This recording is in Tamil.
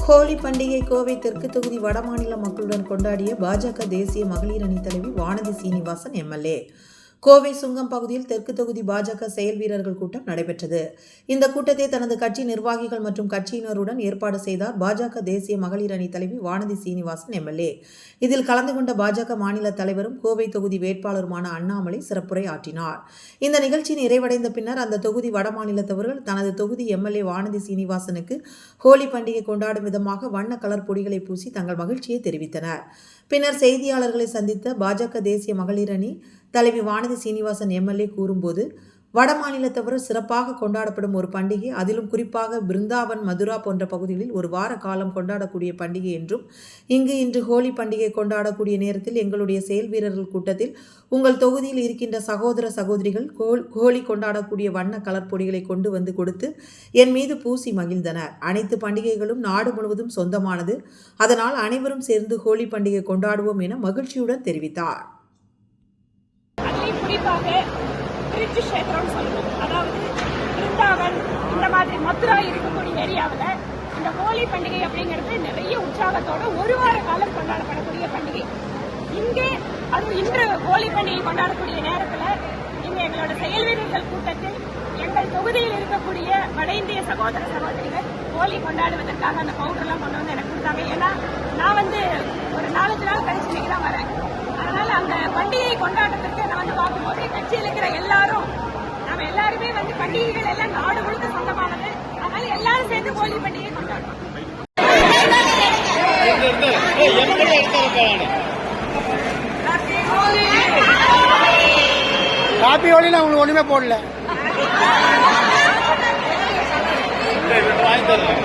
ஹோலி பண்டிகை கோவை தெற்கு தொகுதி வடமாநில மக்களுடன் கொண்டாடிய பாஜக தேசிய மகளிர் அணி தலைவி வானதி சீனிவாசன் எம்எல்ஏ கோவை சுங்கம் பகுதியில் தெற்கு தொகுதி பாஜக செயல் வீரர்கள் கூட்டம் நடைபெற்றது. இந்த கூட்டத்தை தனது கட்சி நிர்வாகிகள் மற்றும் கட்சியினருடன் ஏற்பாடு செய்தார் பாஜக தேசிய மகளிர் அணி தலைவி வானதி சீனிவாசன் எம்எல்ஏ இதில் கலந்து கொண்ட பாஜக மாநில தலைவரும் கோவை தொகுதி வேட்பாளருமான அண்ணாமலை சிறப்புரை ஆற்றினார். இந்த நிகழ்ச்சி நிறைவடைந்த பின்னர் அந்த தொகுதி வடமாநிலத்தவர்கள் தனது தொகுதி எம்எல்ஏ வானதி சீனிவாசனுக்கு ஹோலி பண்டிகை கொண்டாடும் விதமாக வண்ண கலர் பொடிகளை பூசி தங்கள் மகிழ்ச்சியை தெரிவித்தனர். பின்னர் செய்தியாளர்களை சந்தித்த பாஜக தேசிய மகளிர் அணி தலைவி வானதி சீனிவாசன் எம்எல்ஏ கூறும்போது வட மாநிலத்தவர் சிறப்பாக கொண்டாடப்படும் ஒரு பண்டிகை அதிலும் குறிப்பாக பிருந்தாவன் மதுரா போன்ற பகுதிகளில் ஒரு வார காலம் கொண்டாடக்கூடிய பண்டிகை என்றும் இங்கு இன்று ஹோலி பண்டிகை கொண்டாடக்கூடிய நேரத்தில் எங்களுடைய செயல் வீரர்கள் கூட்டத்தில் உங்கள் தொகுதியில் இருக்கின்ற சகோதர சகோதரிகள் ஹோலி கொண்டாடக்கூடிய வண்ண கலர் பொடிகளை கொண்டு வந்து கொடுத்து என் மீது பூசி மகிழ்ந்தனர். அனைத்து பண்டிகைகளும் நாடு முழுவதும் சொந்தமானது. அதனால் அனைவரும் சேர்ந்து ஹோலி பண்டிகை கொண்டாடுவோம் என மகிழ்ச்சியுடன் தெரிவித்தார். குறிப்பாக திருச்சி கஷேத்திரம் சொல்லணும் அதாவது பிருந்தாவன் இந்த மாதிரி மதுரா இருக்கக்கூடிய ஏரியாவில் இந்த ஹோலி பண்டிகை அப்படிங்கிறது நிறைய உற்சாகத்தோட ஒரு வார காலம் கொண்டாடப்படக்கூடிய பண்டிகை. இங்கே அதுவும் இன்று ஹோலி பண்டிகை கொண்டாடக்கூடிய நேரத்தில் இங்கே எங்களோட செயல் வீரர்கள் கூட்டத்தில் எங்கள் தொகுதியில் இருக்கக்கூடிய வட இந்திய சகோதர சகோதரிகள் ஹோலி கொண்டாடுவதற்காக அந்த பவுடர்லாம் கொண்டு வந்து எனக்கு கொடுத்தாங்க. ஏன்னா நான் வந்து ஒரு நாலஞ்சு நாள் கழிச்சு இன்னைக்கு தான் வரேன் அதனால அந்த பண்டிகை கொண்டாட்டத்திற்கு நான் வந்து பார்க்கும்போது கட்சியில் இருக்கிற எல்லாரும் நம்ம எல்லாருமே வந்து பண்டிகைகள் எல்லாம் நாடு முழுக்க சொந்தமானது. அதனால எல்லாரும் சேர்ந்து ஹோலி பண்டிகை கொண்டாடுறோம். காப்பி ஒளியில் உங்களுக்கு ஒண்ணுமே போடல. வாங்கி தரேன்